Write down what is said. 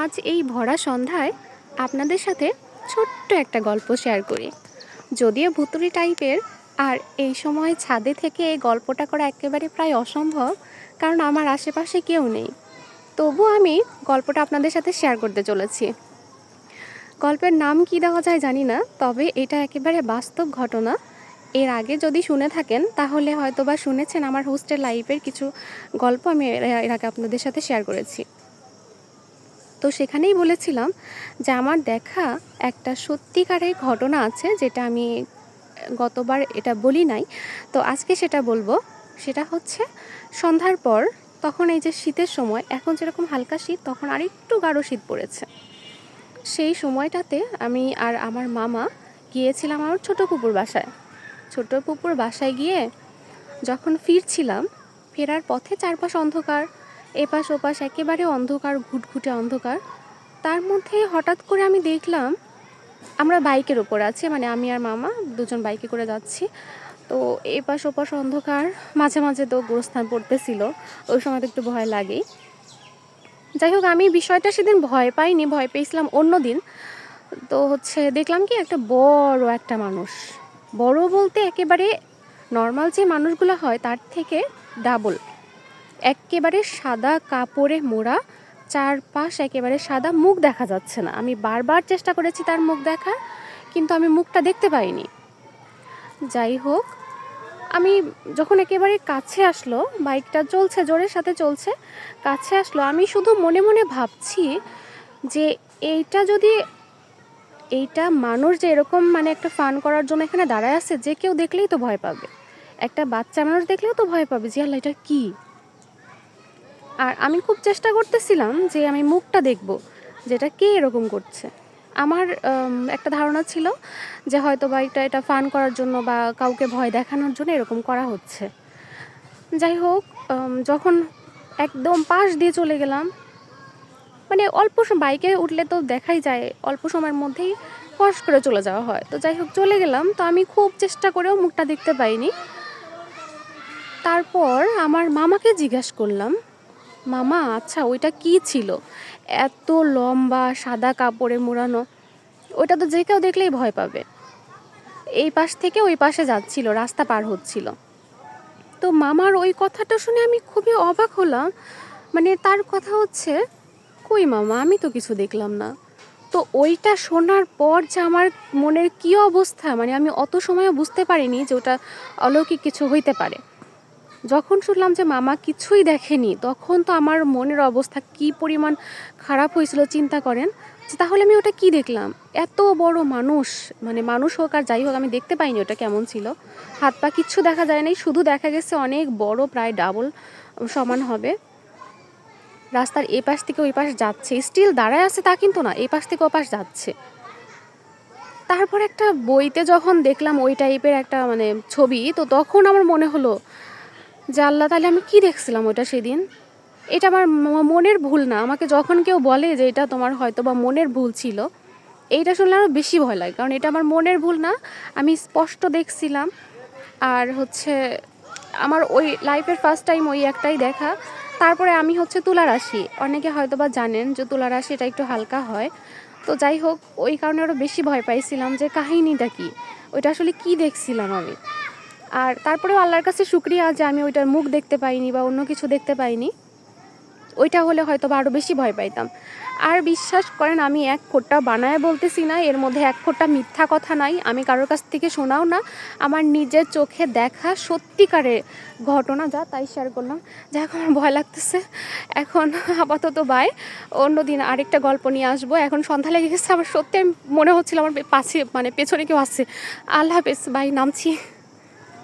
আজ এই ভরা সন্ধ্যায় আপনাদের সাথে ছোট্ট একটা গল্প শেয়ার করি। যদিও ভুতুরি টাইপের আর এই সময় ছাদে থেকে এই গল্পটা করা একেবারে প্রায় অসম্ভব, কারণ আমার আশেপাশে কেউ নেই। তবু আমি গল্পটা আপনাদের সাথে শেয়ার করতে চলেছি। গল্পের নাম কি দেওয়া যায় জানি না, তবে এটা একেবারে বাস্তব ঘটনা। এর আগে যদি শুনে থাকেন, তাহলে হয়তো বা শুনেছেন আমার হোস্টেল লাইফের কিছু গল্প আমি এর এর আগে আপনাদের সাথে শেয়ার করেছি। তো সেখানেই বলেছিলাম যে আমার দেখা একটা সত্যিকারের ঘটনা আছে যেটা আমি গতবার এটা বলি নাই। তো আজকে সেটা বলব। সেটা হচ্ছে সন্ধ্যার পর তখন এই যে শীতের সময়, এখন যেরকম হালকা শীত, তখন আরেকটু গাঢ় শীত পড়েছে। সেই সময়টাতে আমি আর আমার মামা গিয়েছিলাম আমার ছোটো পুকুর বাসায়। ছোটো পুকুর বাসায় গিয়ে যখন ফিরছিলাম, ফেরার পথে চারপাশ অন্ধকার এপাশ ওপাশ একেবারে অন্ধকার, ঘুটঘুটে অন্ধকার। তার মধ্যে হঠাৎ করে আমি দেখলাম, আমরা বাইকের ওপর আছি মানে আমি আর মামা দুজন বাইকে করে যাচ্ছি। তো এপাশ ওপাশ অন্ধকার, মাঝে মাঝে তো গোরস্থান পড়তেছিল, ওই সময় তো একটু ভয় লাগেই। যাই হোক, আমি বিষয়টা সেদিন ভয় পাইনি, ভয় পেয়েছিলাম অন্য দিন। তো হচ্ছে দেখলাম কি, একটা বড় একটা মানুষ। বড় বলতে একেবারে নর্মাল যে মানুষগুলো হয়, তার থেকে ডাবল একেবারে সাদা কাপড়ে মোড়া, চারপাশ একেবারে সাদা মুখ দেখা যাচ্ছে না। আমি বারবার চেষ্টা করেছি তার মুখ দেখার, কিন্তু আমি মুখটা দেখতে পাইনি। যাই হোক, আমি যখন একেবারে কাছে আসলো, বাইকটা চলছে, জোরের সাথে চলছে, কাছে আসলো, আমি শুধু মনে মনে ভাবছি যে এইটা যদি, এইটা মানুষ যে এরকম মানে একটা ফান করার জন্য এখানে দাঁড়ায় আছে, যে কেউ দেখলেই তো ভয় পাবে। একটা বাচ্চা মানুষ দেখলেও তো ভয় পাবে যে, আল্লাহ, এটা কী? আর আমি খুব চেষ্টা করতেছিলাম যে আমি মুখটা দেখব, যেটা কে এরকম করছে। আমার একটা ধারণা ছিল যে হয়তো বা এটা এটা ফান করার জন্য বা কাউকে ভয় দেখানোর জন্য এরকম করা হচ্ছে। যাই হোক যখন একদম পাশ দিয়ে চলে গেলাম মানে অল্প সময় বাইকে উঠলে তো দেখাই যায়, অল্প সময়ের মধ্যেই ফস করে চলে যাওয়া হয়। তো যাই হোক, চলে গেলাম, তো আমি খুব চেষ্টা করেও মুখটা দেখতে পাইনি। তারপর আমার মামাকে জিজ্ঞাসা করলাম মামা আচ্ছা ওইটা কি ছিল? এত লম্বা, সাদা কাপড়ে মোড়ানো, ওইটা তো যে কেউ দেখলেই ভয় পাবে। এই পাশ থেকে ওই পাশে যাচ্ছিল, রাস্তা পার হচ্ছিল। তো মামার ওই কথাটা শুনে আমি খুবই অবাক হলাম। মানে তার কথা হচ্ছে, কই মামা, আমি তো কিছু দেখলাম না। তো ওইটা শোনার পর যে আমার মনের কী অবস্থা মানে আমি অত সময়ও বুঝতে পারিনি যে ওটা অলৌকিক কিছু হইতে পারে। যখন শুনলাম যে মামা কিছুই দেখেনি, তখন তো আমার মনের অবস্থা কি পরিমাণ খারাপ হয়েছিল চিন্তা করেন যে তাহলে আমি ওটা কি দেখলাম? এত বড় মানুষ মানে মানুষ হোক আর যাই হোক, আমি দেখতে পাইনি ওটা কেমন ছিল। হাত পা কিচ্ছু দেখা যায় নাই, শুধু দেখা গেছে অনেক বড়, প্রায় ডাবল সমান হবে। রাস্তার এ পাশ থেকে ওই পাশ যাচ্ছে স্টিল দাঁড়ায় আছে তা কিন্তু না এই পাশ থেকে ও পাশ যাচ্ছে। তারপর একটা বইতে যখন দেখলাম ওই টাইপের একটা মানে ছবি, তো তখন আমার মনে হলো আল্লাহ, তাহলে আমি কি দেখছিলাম ওটা সেদিন? এটা আমার মনের ভুল না। আমাকে যখন কেউ বলে যে এটা তোমার হয়তো বা মনের ভুল ছিল, এইটা শুনলে আরও বেশি ভয় লাগে। কারণ এটা আমার মনের ভুল না, আমি স্পষ্ট দেখছিলাম। আর হচ্ছে আমার ওই লাইফের ফার্স্ট টাইম ওই একটাই দেখা। তারপরে আমি হচ্ছে তুলা রাশি অনেকে হয়তো বা জানেন যে তুলা রাশি এটা একটু হালকা হয়। তো যাই হোক, ওই কারণে আরও বেশি ভয় পাইছিলাম যে কাহিনীটা কি? ওইটা আসলে কি দেখছিলাম আমি? আর তারপরেও আল্লাহর কাছে শুক্রিয়া যে আমি ওইটার মুখ দেখতে পাইনি বা অন্য কিছু দেখতে পাইনি। ওইটা হলে হয়তো বা আরও বেশি ভয় পাইতাম। আর বিশ্বাস করেন, আমি এক খোট্টা বানায় বলতেছি না, এর মধ্যে এক খোট্টা মিথ্যা কথা নাই। আমি কারোর কাছ থেকে শোনাও না। আমার নিজের চোখে দেখা সত্যিকারের ঘটনা যা, তাই শেয়ার করলাম। যা এখন আমার ভয় লাগতেছে। এখন আপাতত বাই অন্য দিন আরেকটা গল্প নিয়ে আসব। এখন সন্ধ্যা লেগে গেছে আমার সত্যি মনে হচ্ছিল আমার পাশে মানে পেছনে কেউ আসছে আল্লাহ হাফেজ বাই নামছি।